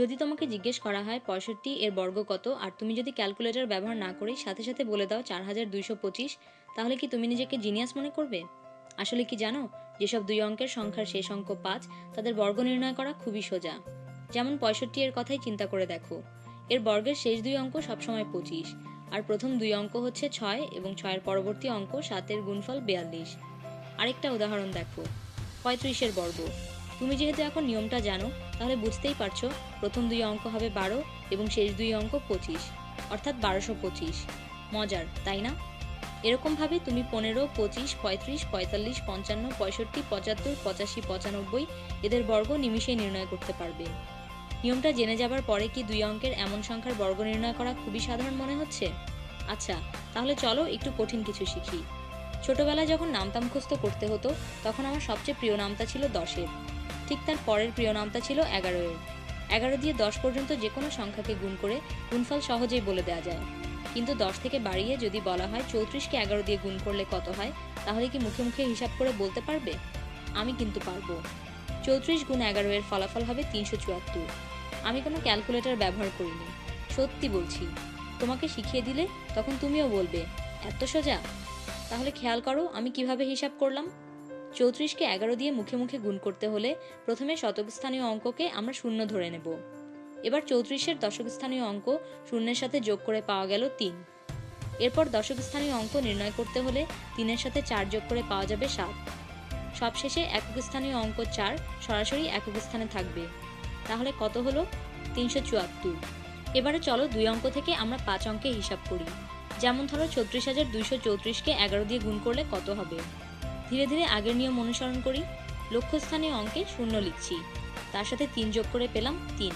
যদি তোমাকে জিজ্ঞেস করা হয় পঁয়ষট্টি এর বর্গ কত, আর তুমি যদি ক্যালকুলেটর ব্যবহার না করেই সাথে সাথে বলে দাও চার হাজার দুইশো পঁচিশ, তাহলে কি তুমি নিজেকে জিনিয়াস মনে করবে? আসলে কি জানো, যেসব দুই অঙ্কের সংখ্যার শেষ অঙ্ক পাঁচ, তাদের বর্গ নির্ণয় করা খুবই সোজা। যেমন পঁয়ষট্টি এর কথাই চিন্তা করে দেখো। এর বর্গের শেষ দুই অঙ্ক সবসময় পঁচিশ, আর প্রথম দুই অঙ্ক হচ্ছে ছয় এবং ছয়ের পরবর্তী অঙ্ক সাতের গুণফল বিয়াল্লিশ। আরেকটা উদাহরণ দেখো, পঁয়ত্রিশের বর্গ। তুমি যেহেতু এখন নিয়মটা জানো, তাহলে বুঝতেই পারছ প্রথম দুই অঙ্ক হবে বারো এবং শেষ দুই অঙ্ক পঁচিশ, অর্থাৎ বারোশো পঁচিশ। মজার, তাই না? এরকমভাবে তুমি পনেরো, পঁচিশ, পঁয়ত্রিশ, পঁয়তাল্লিশ, পঞ্চান্ন, পঁয়ষট্টি, পঁচাত্তর, পঁচাশি, পঁচানব্বই এদের বর্গ নিমিষেই নির্ণয় করতে পারবে। নিয়মটা জেনে যাবার পরে কি দুই অঙ্কের এমন সংখ্যার বর্গ নির্ণয় করা খুবই সাধারণ মনে হচ্ছে? আচ্ছা তাহলে চলো একটু কঠিন কিছু শিখি। ছোটবেলায় যখন নামতা মুখস্থ করতে হতো, তখন আমার সবচেয়ে প্রিয় নামতা ছিল দশের। ঠিক তার পরের প্রিয় নামতা ছিল এগারো এর এগারো দিয়ে দশ পর্যন্ত যে কোনো সংখ্যাকে গুণ করে গুণফল সহজেই বলে দেওয়া যায়। কিন্তু দশ থেকে বাড়িয়ে যদি বলা হয় চৌত্রিশকে এগারো দিয়ে গুণ করলে কত হয়, তাহলে কি মুখে মুখে হিসাব করে বলতে পারবে? আমি কিন্তু পারব। চৌত্রিশ গুণ এগারো এর ফলাফল হবে তিনশো চুয়াত্তর। আমি কোনো ক্যালকুলেটর ব্যবহার করিনি। সত্যি বলছি, তোমাকে শিখিয়ে দিলে তখন তুমিও বলবে, এত সোজা? তাহলে খেয়াল করো আমি কীভাবে হিসাব করলাম। চৌত্রিশকে এগারো দিয়ে মুখে মুখে গুণ করতে হলে প্রথমে শতক স্থানীয় অঙ্ককে আমরা শূন্য ধরে নেব। এবার চৌত্রিশের দশক স্থানীয় অঙ্ক শূন্যের সাথে যোগ করে পাওয়া গেল তিন। এরপর দশক স্থানীয় অঙ্ক নির্ণয় করতে হলে তিনের সাথে চার যোগ করে পাওয়া যাবে সাত। সবশেষে একক স্থানীয় অঙ্ক চার সরাসরি একক স্থানে থাকবে। তাহলে কত হলো? তিনশো চুয়াত্তর। এবারে চলো দুই অঙ্ক থেকে আমরা পাঁচ অঙ্কে হিসাব করি। যেমন ধরো ছত্রিশ হাজার দুইশো চৌত্রিশকে এগারো দিয়ে গুণ করলে কত হবে? ধীরে ধীরে আগের নিয়ম অনুসরণ করি। লক্ষ্যস্থানীয় অঙ্কে শূন্য লিখছি। তার সাথে তিন যোগ করে পেলাম তিন।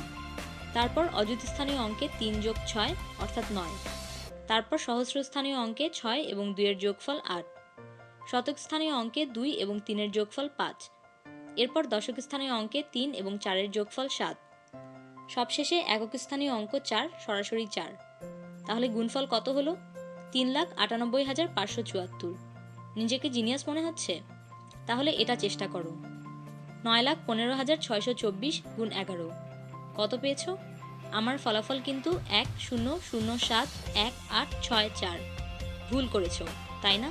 তারপর অযুত স্থানীয় অঙ্কে তিন যোগ ছয়, অর্থাৎ নয়। তারপর সহস্রস্থানীয় অঙ্কে ছয় এবং দুইয়ের যোগফল আট। শতক স্থানীয় অঙ্কে দুই এবং তিনের যোগফল পাঁচ। এরপর দশক স্থানীয় অঙ্কে তিন এবং চারের যোগফল সাত। সবশেষে একক স্থানীয় অঙ্ক চার, সরাসরি চার। তাহলে গুণফল কত হলো? তিন লাখ আটানব্বই হাজার পাঁচশো চুয়াত্তর। নিজেকে জিনিয়াস মনে হচ্ছে? তাহলে এটা চেষ্টা করো। নয় লাখ পনেরো হাজার ছয়শো চব্বিশ গুণ এগারো। কত পেয়েছ? আমার ফলাফল কিন্তু এক শূন্য শূন্য সাত এক আট ছয় চার। ভুল করেছ, তাই না?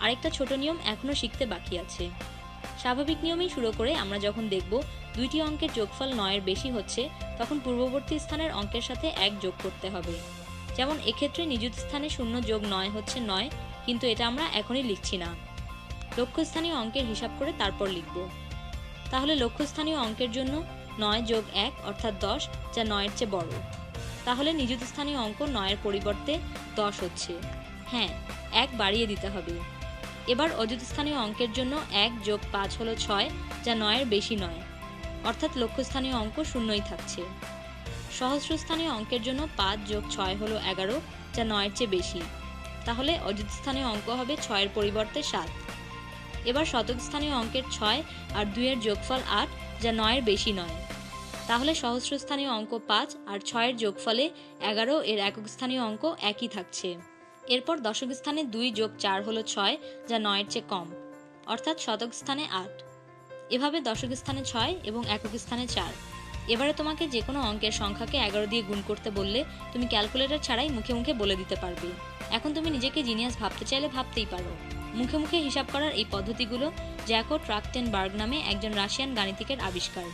আরেকটা ছোট নিয়ম এখনও শিখতে বাকি আছে। স্বাভাবিক নিয়মেই শুরু করে আমরা যখন দেখব দুইটি অঙ্কের যোগফল নয়ের বেশি হচ্ছে, তখন পূর্ববর্তী স্থানের অঙ্কের সাথে এক যোগ করতে হবে। যেমন এক্ষেত্রে নিযুত স্থানে শূন্য যোগ নয় হচ্ছে নয় কিন্তু এটা আমরা এখনই লিখছি না। লক্ষ্যস্থানীয় অঙ্কের হিসাব করে তারপর লিখব। তাহলে লক্ষ্যস্থানীয় অঙ্কের জন্য নয় যোগ এক অর্থাৎ দশ, যা নয়ের চেয়ে বড়। তাহলে নিযুত স্থানীয় অঙ্ক নয়ের পরিবর্তে দশ হচ্ছে। হ্যাঁ এক বাড়িয়ে দিতে হবে। এবার অযুত স্থানীয় অঙ্কের জন্য এক যোগ পাঁচ হলো ছয়, যা নয়ের বেশি নয়। অর্থাৎ লক্ষ্যস্থানীয় অঙ্ক শূন্যই থাকছে। সহস্রস্থানীয় অঙ্কের জন্য পাঁচ যোগ ছয় হলো এগারো, যা নয়ের চেয়ে বেশি। তাহলে অযুত স্থানীয় অঙ্ক হবে ছয়ের পরিবর্তে সাত। এবার শতক স্থানীয় অঙ্কের ছয় আর দুইয়ের যোগফল আট, যা নয়ের বেশি নয়। তাহলে সহস্রস্থানীয় অঙ্ক পাঁচ আর ছয়ের যোগফলে এগারো, এর একক স্থানীয় অঙ্ক একই থাকছে। এরপর দশক স্থানে দুই যোগ চার হলো ছয়, যা নয়ের চেয়ে কম, অর্থাৎ শতক স্থানে আট। এভাবে দশক স্থানে ছয় এবং একক স্থানে চার। এবারে তোমাকে যে কোনো অঙ্কের সংখ্যাকে এগারো দিয়ে গুণ করতে বললে তুমি ক্যালকুলেটর ছাড়াই মুখে মুখে বলে দিতে পারবে। এখন তুমি নিজেকে জিনিয়াস ভাবতে চাইলে ভাবতেই পারো। মুখে মুখে হিসাব করার এই পদ্ধতিগুলো জ্যাকো ট্রাকটেনবার্গ নামে একজন রাশিয়ান গাণিতিকের আবিষ্কার।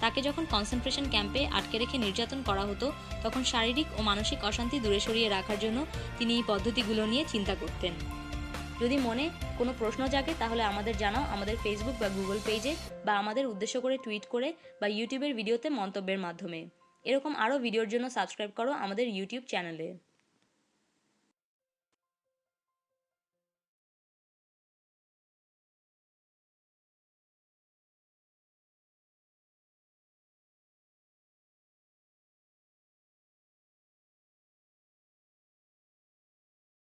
তাকে যখন কনসেন্ট্রেশন ক্যাম্পে আটকে রেখে নির্যাতন করা হতো, তখন শারীরিক ও মানসিক অশান্তি দূরে সরিয়ে রাখার জন্য তিনি এই পদ্ধতিগুলো নিয়ে চিন্তা করতেন। যদি মনে কোনো প্রশ্ন জাগে, তাহলে আমাদের জানাও আমাদের ফেসবুক বা গুগল পেজে বা আমাদের উদ্দেশ্য করে টুইট করে বা ইউটিউবের ভিডিওতে মন্তব্যের মাধ্যমে। এরকম আরও ভিডিওর জন্য সাবস্ক্রাইব করো আমাদের ইউটিউব চ্যানেলে